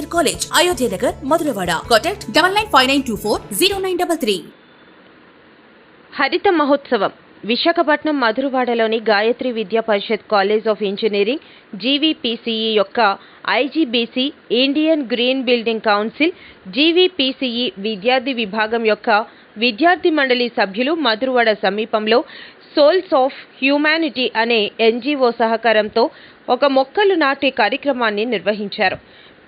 college Ayodhya Nagar Madhurawada contact double nine five nine two four zero nine double three హరిత మహోత్సవం. Visakhapatnam మధురవాడలోని Gayatri Vidya Parishad college of engineering GVPCE యొక్క IGBC Indian green building council GVPCE విద్యార్థి విభాగం యొక్క విద్యార్థి మండలి సభ్యులు మధురవాడ సమీపంలో సోల్స్ ఆఫ్ హ్యూమానిటీ అనే ఎన్జీఓ సహకారంతో ఒక మొక్కలు నాటే కార్యక్రమాన్ని నిర్వహించారు.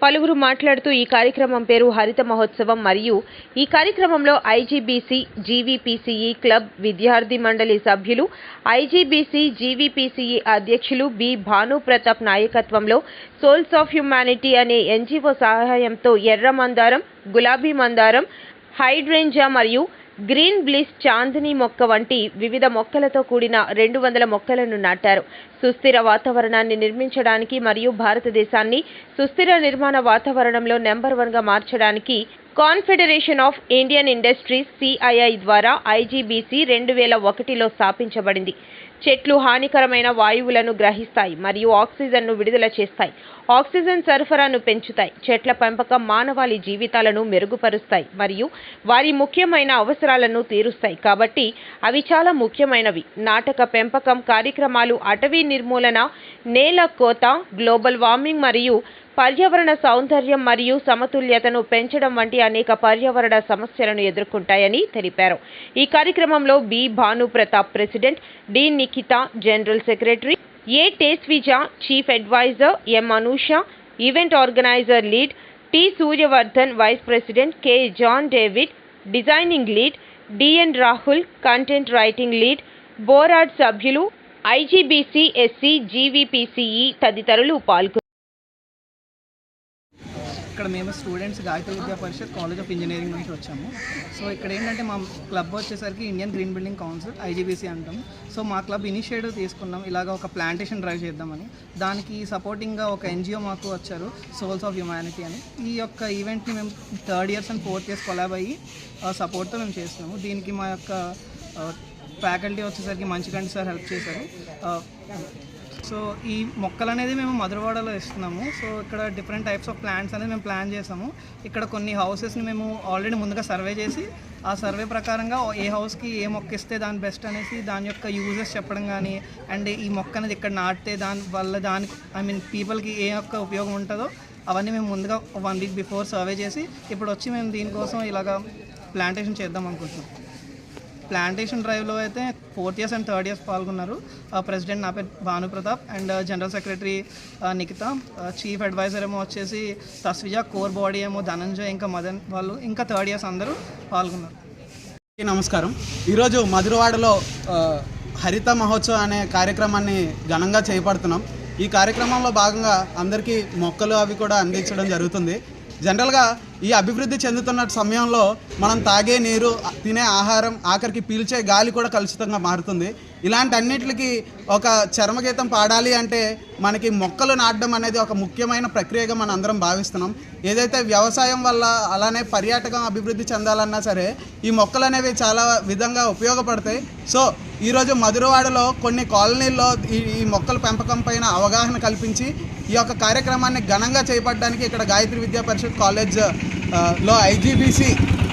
పలువురు మాట్లాడుతూ ఈ కార్యక్రమం పేరు హరిత మహోత్సవం మరియు ఈ కార్యక్రమంలో ఐజీబీసీ జీవీపీసీఈ క్లబ్ విద్యార్థి మండలి సభ్యులు ఐజీబీసీ జీవీపీసీఈ అధ్యక్షులు బి భానుప్రతాప్ నాయకత్వంలో సోల్స్ ఆఫ్ హ్యుమానిటీ అనే ఎన్జీఓ సహాయంతో ఎర్ర మందారం గులాబీ మందారం హైడ్రేంజా మరియు గ్రీన్ బ్లిస్ చాందిని మొక్క వంటి వివిధ మొక్కలతో కూడిన రెండు వందల మొక్కలను నాటారు. సుస్థిర వాతావరణాన్ని నిర్మించడానికి మరియు భారతదేశాన్ని సుస్థిర నిర్మాణ వాతావరణంలో నెంబర్ వన్గా మార్చడానికి confederation of Indian industries CII ద్వారా ఐజీబీసీ రెండు వేల ఒకటిలో స్థాపించబడింది. చెట్లు హానికరమైన వాయువులను గ్రహిస్తాయి మరియు ఆక్సిజన్ను విడుదల చేస్తాయి. ఆక్సిజన్ సరఫరాను పెంచుతాయి. చెట్ల పెంపకం మానవాళి జీవితాలను మెరుగుపరుస్తాయి మరియు వారి ముఖ్యమైన అవసరాలను తీరుస్తాయి. కాబట్టి అవి చాలా ముఖ్యమైనవి. నాటక పెంపకం కార్యక్రమాలు అటవీ నిర్మూలన నేల కోత గ్లోబల్ వార్మింగ్ మరియు పర్యావరణ సౌందర్యం మరియు సమతుల్యతను పెంచడం వంటి అనేక పర్యావరణ సమస్యలను ఎదుర్కొంటాయని తెలిపారు. ఈ కార్యక్రమంలో B. Bhanu Prathap president D. Nikhita general secretary A. Tesvija chief adviser M. Anusha event organizer lead T. Suryavardhan vice president K. John David designing lead D N Rahul content writing lead board సభ్యులు IGBC SC జీవీపీసీఈ తదితరులు పాల్గొన్నారు ఇక్కడ మేము students Gayatri Vidya Parishad college of engineering నుంచి వచ్చాము. So ఇక్కడ ఏంటంటే మా క్లబ్ వచ్చేసరికి Indian green building council IGBC అంటాం. సో మా క్లబ్ ఇనిషియేటివ్ తీసుకున్నాం. ఇలాగ ఒక ప్లాంటేషన్ డ్రైవ్ చేద్దామని. దానికి సపోర్టింగ్గా ఒక ఎన్జిఓ మాకు వచ్చారు సోల్స్ ఆఫ్ హ్యుమానిటీ అని. ఈ యొక్క ఈవెంట్ని మేము third years and fourth years collab అయ్యి సపోర్ట్తో మేము చేస్తున్నాము. దీనికి మా యొక్క ఫ్యాకల్టీ వచ్చేసరికి మంచిగండి సార్ హెల్ప్ చేశారు. సో ఈ మొక్కలు అనేది మేము మధురవాడలో ఇస్తున్నాము సో ఇక్కడ డిఫరెంట్ టైప్స్ ఆఫ్ ప్లాంట్స్ అనేది మేము ప్లాన్ చేసాము. ఇక్కడ కొన్ని హౌసెస్ని మేము ఆల్రెడీ ముందుగా సర్వే చేసి ఆ సర్వే ప్రకారంగా ఏ హౌస్కి ఏ మొక్క ఇస్తే దాని బెస్ట్ అనేసి దాని యొక్క యూజెస్ చెప్పడం కానీ అండ్ ఈ మొక్క అనేది ఇక్కడ నాటితే దాని వల్ల దానికి ఐ మీన్ పీపుల్కి ఏ యొక్క ఉపయోగం ఉంటుందో అవన్నీ మేము ముందుగా వన్ వీక్ బిఫోర్ సర్వే చేసి ఇప్పుడు వచ్చి మేము దీనికోసం ఇలాగా ప్లాంటేషన్ చేద్దాం అనుకుంటున్నాం. ప్లాంటేషన్ డ్రైవ్లో అయితే fourth years and third years పాల్గొన్నారు. ప్రెసిడెంట్ నా పేరు Bhanuprathap and general secretary Nikhita. Chief adviser ఏమో వచ్చేసి తస్విజ కోర్ బాడీ ఏమో ధనంజయ్ ఇంకా మదన్ వాళ్ళు ఇంకా థర్డ్ ఇయర్స్ అందరూ పాల్గొన్నారు. నమస్కారం. ఈరోజు మధురవాడలో హరిత మహోత్సవం అనే కార్యక్రమాన్ని ఘనంగా చేపడుతున్నాం. ఈ కార్యక్రమంలో భాగంగా అందరికీ మొక్కలు అవి కూడా అందించడం జరుగుతుంది. జనరల్గా ఈ అభివృద్ధి చెందుతున్న సమయంలో మనం తాగే నీరు తినే ఆహారం ఆఖరికి పీల్చే గాలి కూడా కలుషితంగా మారుతుంది. ఇలాంటి అన్నిటికి ఒక చర్మగీతం పాడాలి అంటే మనకి మొక్కలు నాటడం అనేది ఒక ముఖ్యమైన ప్రక్రియగా మనం అందరం భావిస్తున్నాం. ఏదైతే వ్యవసాయం వల్ల అలానే పర్యాటకం అభివృద్ధి చెందాలన్నా సరే ఈ మొక్కలు అనేవి చాలా విధంగా ఉపయోగపడతాయి. సో ఈరోజు మధురవాడలో కొన్ని కాలనీల్లో ఈ ఈ మొక్కల పెంపకం పైన అవగాహన కల్పించి ఈ యొక్క కార్యక్రమాన్ని ఘనంగా చేపట్టడానికి ఇక్కడ గాయత్రి విద్యా పరిషత్ కాలేజ్లో ఐజీబీసీ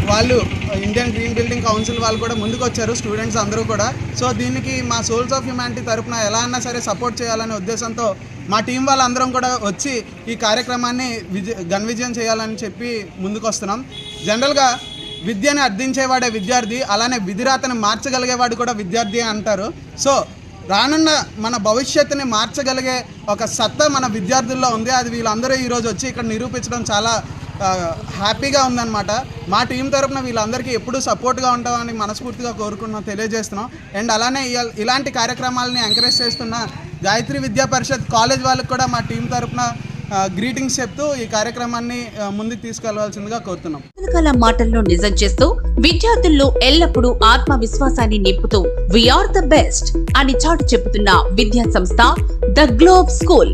వాళ్ళు ఇండియన్ గ్రీన్ బిల్డింగ్ కౌన్సిల్ వాళ్ళు కూడా ముందుకు వచ్చారు స్టూడెంట్స్ అందరూ కూడా. సో దీనికి మా సోల్స్ ఆఫ్ హ్యుమానిటీ తరఫున ఎలా అన్నా సరే సపోర్ట్ చేయాలనే ఉద్దేశంతో మా టీం వాళ్ళందరం కూడా వచ్చి ఈ కార్యక్రమాన్ని విజయ ఘన విజయం చేయాలని చెప్పి ముందుకు వస్తున్నాం జనరల్గా విద్యను అర్థించేవాడే విద్యార్థి అలానే విధిరాతను మార్చగలిగేవాడు కూడా విద్యార్థి అంటారు. సో రానున్న మన భవిష్యత్తుని మార్చగలిగే ఒక సత్తా మన విద్యార్థుల్లో ఉంది. అది వీళ్ళందరూ ఈరోజు వచ్చి ఇక్కడ నిరూపించడం చాలా హ్యాపీగా ఉందన్నమాట. మా టీం తరపున వీళ్ళందరికీ ఎప్పుడూ సపోర్ట్గా ఉంటామని మనస్ఫూర్తిగా కోరుకుంటున్నాం తెలియజేస్తున్నాం. అండ్ అలానే ఇలాంటి కార్యక్రమాలని ఎంకరేజ్ చేస్తున్న గాయత్రి విద్యా పరిషత్ కాలేజ్ వాళ్ళకి కూడా మా టీం తరపున గ్రీటింగ్స్ చెప్తూ ఈ కార్యక్రమాన్ని ముందుకు తీసుకెళ్ళవలసిందిగా కోరుతున్నాం. కల మాటల్లో నిజం చేస్తూ విద్యార్థుల్లో ఎల్లప్పుడూ ఆత్మవిశ్వాసాన్ని నింపుతూ వీఆర్ ద బెస్ట్ అని చాటు చెబుతున్న విద్యా సంస్థ ద గ్లోబ్ స్కూల్